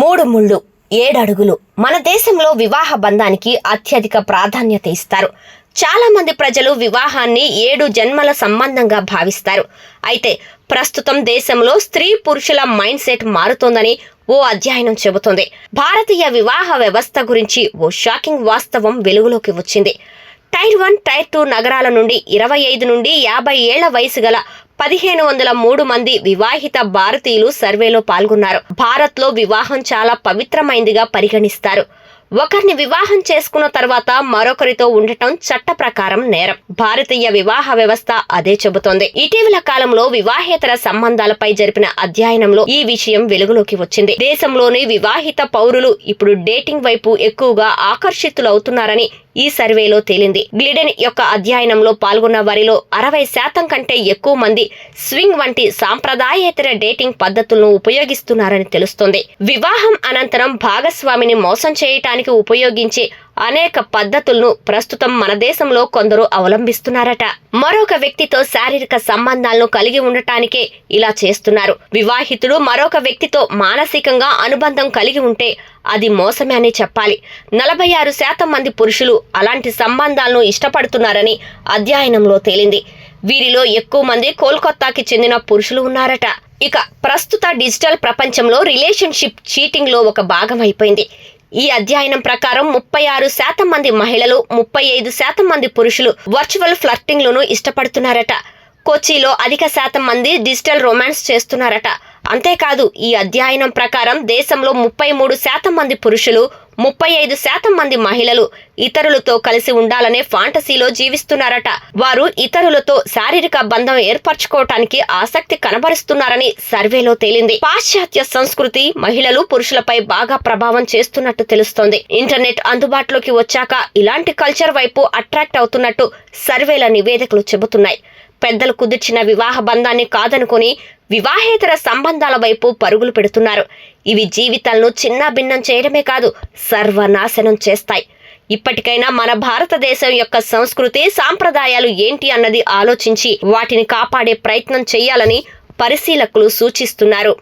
మూడు ముళ్ళు ఏడడుగులు మన దేశంలో వివాహ బంధానికి అత్యధిక ప్రాధాన్యత ఇస్తారు. చాలామంది ప్రజలు వివాహాన్ని ఏడు జన్మల సంబంధంగా భావిస్తారు. అయితే ప్రస్తుతం దేశంలో స్త్రీ పురుషుల మైండ్ సెట్ మారుతోందని ఓ అధ్యయనం చెబుతుంది. భారతీయ వివాహ వ్యవస్థ గురించి ఓ షాకింగ్ వాస్తవం వెలుగులోకి వచ్చింది. టైర్ వన్ టైర్ టూ నగరాల నుండి ఇరవై ఐదు నుండి యాభై ఏళ్ళ వయసు గల పదిహేను వందల మూడు మంది వివాహిత భారతీయులు సర్వేలో పాల్గొన్నారు. భారత్లో వివాహం చాలా పవిత్రమైందిగా పరిగణిస్తారు. ఒకరిని వివాహం చేసుకున్న తర్వాత మరొకరితో ఉండటం చట్ట ప్రకారం నేరం. భారతీయ వివాహ వ్యవస్థ అదే చెబుతోంది. ఇటీవల కాలంలో వివాహేతర సంబంధాలపై జరిపిన అధ్యయనంలో ఈ విషయం వెలుగులోకి వచ్చింది. దేశంలోని వివాహిత పౌరులు ఇప్పుడు డేటింగ్ వైపు ఎక్కువగా ఆకర్షితులవుతున్నారని ఈ సర్వేలో తేలింది. గ్లిడెన్ యొక్క అధ్యయనంలో పాల్గొన్న వారిలో అరవై శాతం కంటే ఎక్కువ మంది స్వింగ్ వంటి సాంప్రదాయేతర డేటింగ్ పద్ధతులను ఉపయోగిస్తున్నారని తెలుస్తోంది. వివాహం అనంతరం భాగస్వామిని మోసం చేయటానికి ఉపయోగించే అనేక పద్ధతులను ప్రస్తుతం మన దేశంలో కొందరు అవలంబిస్తున్నారట. మరొక వ్యక్తితో శారీరక సంబంధాలను కలిగి ఉండటానికే ఇలా చేస్తున్నారు. వివాహితుడు మరొక వ్యక్తితో మానసికంగా అనుబంధం కలిగి ఉంటే అది మోసమే అని చెప్పాలి. నలభై ఆరు శాతం మంది పురుషులు అలాంటి సంబంధాలను ఇష్టపడుతున్నారని అధ్యయనంలో తేలింది. వీరిలో ఎక్కువ మంది కోల్కత్తాకి చెందిన పురుషులు ఉన్నారట. ఇక ప్రస్తుత డిజిటల్ ప్రపంచంలో రిలేషన్షిప్ చీటింగ్లో ఒక భాగం అయిపోయింది. ఈ అధ్యయనం ప్రకారం ముప్పై ఆరు శాతం మంది మహిళలు ముప్పై ఐదు శాతం మంది పురుషులు వర్చువల్ ఫ్లర్టింగ్లను ఇష్టపడుతున్నారట. కొచ్చిలో అధిక శాతం మంది డిజిటల్ రొమాన్స్ చేస్తున్నారట. అంతేకాదు ఈ అధ్యయనం ప్రకారం దేశంలో ముప్పై మూడు శాతం మంది పురుషులు ముప్పై ఐదు శాతం మంది మహిళలు ఇతరులతో కలిసి ఉండాలనే ఫాంటసీలో జీవిస్తున్నారట. వారు ఇతరులతో శారీరక బంధం ఏర్పరచుకోవటానికి ఆసక్తి కనబరుస్తున్నారని సర్వేలో తేలింది. పాశ్చాత్య సంస్కృతి మహిళలు పురుషులపై బాగా ప్రభావం చేస్తున్నట్టు తెలుస్తోంది. ఇంటర్నెట్ అందుబాటులోకి వచ్చాక ఇలాంటి కల్చర్ వైపు అట్రాక్ట్ అవుతున్నట్టు సర్వేల నివేదికలు చెబుతున్నాయి. పెద్దలు కుదిర్చిన వివాహ బంధాన్ని కాదనుకొని వివాహేతర సంబంధాల వైపు పరుగులు పెడుతున్నారు. ఇవి జీవితాలను చిన్న భిన్నం చేయడమే కాదు సర్వనాశనం చేస్తాయి. ఇప్పటికైనా మన భారతదేశం యొక్క సంస్కృతి సాంప్రదాయాలు ఏంటి అన్నది ఆలోచించి వాటిని కాపాడే ప్రయత్నం చేయాలని పరిశీలకులు సూచిస్తున్నారు.